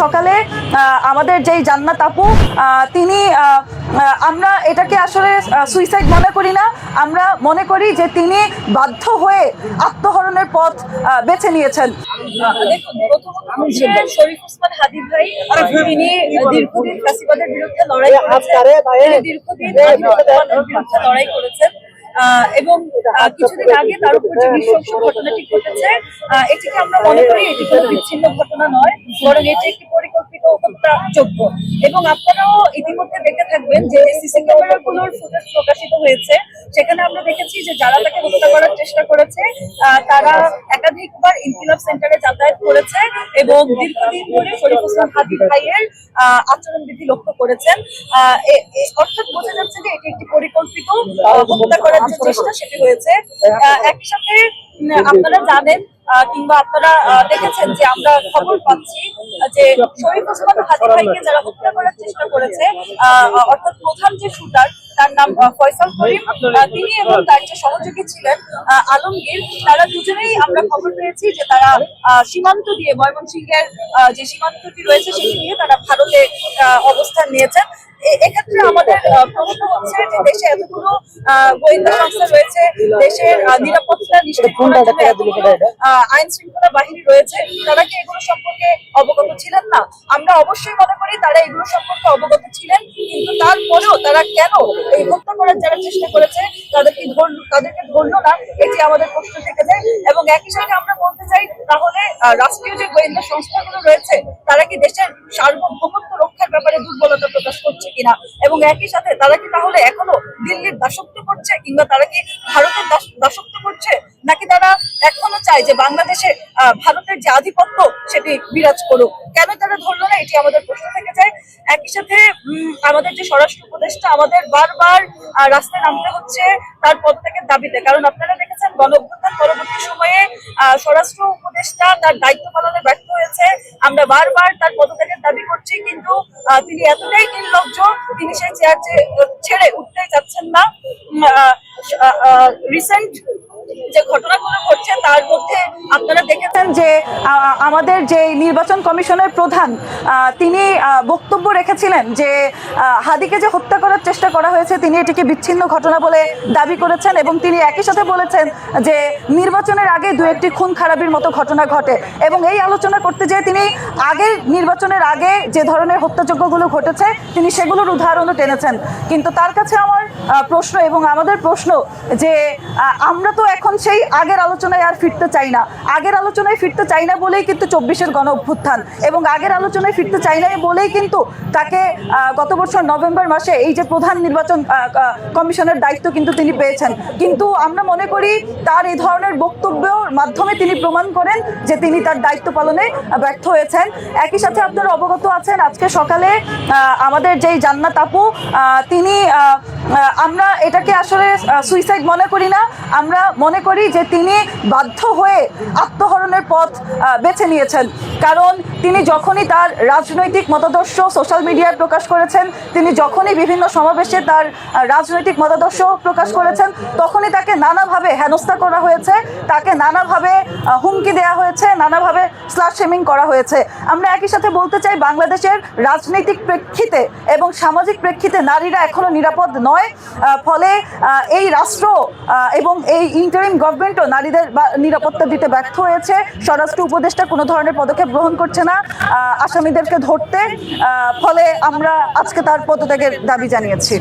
সকালে আমাদের যেই জান্নাত আপু তিনি আমরা এটাকে আসলে সুইসাইড মনে করি না। আমরা মনে করি যে তিনি বাধ্য হয়ে আত্মহরণের পথ বেছে নিয়েছেন। দেখুন প্রথমত হচ্ছে শরীফ ওসমান হাদি ভাই তিনি দীর্ঘদিন বিরুদ্ধে লড়াই করেছেন। দীর্ঘদিন লড়াই করেছেন। আহ, এবং কিছুদিন আগে তার উপর যে নৃশংস ঘটনাটি ঘটেছে এটিকে আমরা মনে করি এটি কোনো বিচ্ছিন্ন ঘটনা নয়, বরং এটি একটি পরিকল্পিত হত্যাযোগ্য। এবং আপনারাও ইতিমধ্যে দেখে থাকবেন যে সিসি ক্যামেরাগুলোর ফুটেজ প্রকাশিত হয়েছে, সেখানে আমরা দেখেছি যে যারা তাকে হত্যা করার চেষ্টা করেছে তারা একাধিকবার ইনকিলাব সেন্টারে যাতায়াত করেছে এবং দীর্ঘদিন ধরে শরীফ হোসেন হাদি ভাইয়ের আচরণবিধি লক্ষ্য করেছেন। অর্থাৎ বোঝা যাচ্ছে যে এটি একটি পরিকল্পিত হত্যা করার যে চেষ্টা সেটি হয়েছে। একই সাথে আপনারা জানেন কিংবা আপনারা দেখেছেন যে আমরা খবর পাচ্ছি যে শরীফ ওসমান হাদি ভাইকে যারা হত্যা করার চেষ্টা করেছে অর্থাৎ প্রধান যে শুটার তার নাম ফয়সাল করিম। তিনি এবং তার যে সহযোগী ছিলেন আহ, আলমগীর তারা দুজনেই আমরা খবর পেয়েছি যে তারা আহ, সীমান্ত দিয়ে ময়মনসিংহের আহ, যে সীমান্তটি রয়েছে সেটি নিয়ে তারা ভারতে আহ, অবস্থান নিয়েছেন। এক্ষেত্রে আমাদের আহ, প্রশ্ন হচ্ছে যে দেশে এতগুলো আহ, গোয়েন্দা সংস্থা রয়েছে দেশের আহ, নিরাপত্তা নিশ্চিত করার জন্য এতগুলো আহ, আইন শৃঙ্খলা বাহিনী রয়েছে। তারা কি এগুলো সম্পর্কে অবগত ছিলেন না? আমরা অবশ্যই মনে করি তারা এগুলো সম্পর্কে অবগত ছিলেন তারপরেও তারা কেন এই হত্যা করার যারা চেষ্টা করেছে, তাদেরকে ধরল তাদেরকে ধরলো না, এটি আমাদের প্রশ্ন থেকে যায়। এবং একই সাথে আমরা বলতে চাই, তাহলে রাষ্ট্রীয় যে গোয়েন্দা সংস্থাগুলো রয়েছে, তারা কি দেশের সার্বভৌমত্ব রক্ষার ব্যাপারে দুর্বলতা প্রকাশ করছে কিনা? এবং একই সাথে তারা কি তাহলে এখনও দিল্লির দাসত্ব করছে, কিংবা তারা কি ভারতের দাস- দাসত্ব করছে? নাকি তারা এখনও চায় যে বাংলাদেশে ভারতের যে আধিপত্য সেটি বিরাজ করুক? কেন তারা ধরলো না? এটি আমাদের প্রশ্ন থেকে যায়। একই সাথে আমাদের যে স্বরাষ্ট্র উপদেষ্টা আমাদের বারবার রাস্তায় নামতে হচ্ছে তার পদত্যাগের দাবিতে। কারণ আপনারা দেখেছেন গণঅভ্যুত্থান পরবর্তী সময়ে স্বরাষ্ট্র উপদেষ্টা তার দায়িত্ব পালনে ব্যর্থ হয়েছে। আমরা বারবার তার পদত্যাগের দাবি করছি, কিন্তু তিনি এতটাই নির্লজ্জ, তিনি সেই চেয়ার ছেড়ে উঠতেই যাচ্ছেন না। রিসেন্ট যে ঘটনাগুলো ঘটছে তার মধ্যে আপনারা দেখেছেন দেখেছেন যে আমাদের যে নির্বাচন কমিশনের প্রধান তিনি বক্তব্য রেখেছিলেন যে হাদিকে যে হত্যা করার চেষ্টা করা হয়েছে, তিনি এটিকে বিচ্ছিন্ন ঘটনা বলে দাবি করেছেন এবং তিনি একই সাথে বলেছেন যে, নির্বাচনের আগে দু একটি খুন খারাপির মতো ঘটনা ঘটে এবং এই আলোচনা করতে যেয়ে তিনি আগের নির্বাচনের আগে যে ধরনের হত্যাযজ্ঞগুলো ঘটেছে, তিনি সেগুলোর উদাহরণও টেনেছেন। কিন্তু তার কাছে আমার প্রশ্ন এবং আমাদের প্রশ্ন যে আমরা তো এখন সেই আগের আলোচনায় আর ফিরতে চাই না। আগের আলোচনায় ফিরতে চাই না বলেই কিন্তু চব্বিশের গণ অভ্যুত্থান এবং আগের আলোচনায় ফিরতে চাই না বলেই কিন্তু তাকে গত বছর নভেম্বর মাসে এই যে প্রধান নির্বাচন কমিশনের দায়িত্ব কিন্তু তিনি পেয়েছেন। কিন্তু আমরা মনে করি তার এই ধরনের বক্তব্যের মাধ্যমে তিনি প্রমাণ করেন যে তিনি তার দায়িত্ব পালনে ব্যর্থ হয়েছেন। একই সাথে আপনারা অবগত আছেন, আজকে সকালে আমাদের যেই জান্নাত আপু তিনি আমরা এটাকে আসলে সুইসাইড মনে করি না। আমরা মনে করি যে তিনি বাধ্য হয়ে আত্মহরণের পথ বেছে নিয়েছেন। কারণ তিনি যখনই তার রাজনৈতিক মতাদর্শ সোশ্যাল মিডিয়ায় প্রকাশ করেছেন, তিনি যখনই বিভিন্ন সমাবেশে তার রাজনৈতিক মতাদর্শ প্রকাশ করেছেন, তখনই তাকে নানাভাবে হেনস্থা করা হয়েছে, তাকে নানাভাবে হুমকি দেওয়া হয়েছে, নানাভাবে স্লাশ করা হয়েছে। আমরা একই সাথে বলতে চাই, বাংলাদেশের রাজনৈতিক প্রেক্ষিতে এবং সামাজিক প্রেক্ষিতে নারীরা এখনও নিরাপদ নয়। ফলে এই রাষ্ট্র এবং এই ইন্টারিম গভর্নমেন্টও নারীদের নিরাপত্তা দিতে ব্যর্থ হয়েছে। স্বরাষ্ট্র উপদেষ্টা কোনো ধরনের পদক্ষেপ গ্রহণ করছে না আসামিদেরকে ধরতে ফলে আমরা আজকে তার পদত্যাগের দাবি জানিয়েছি।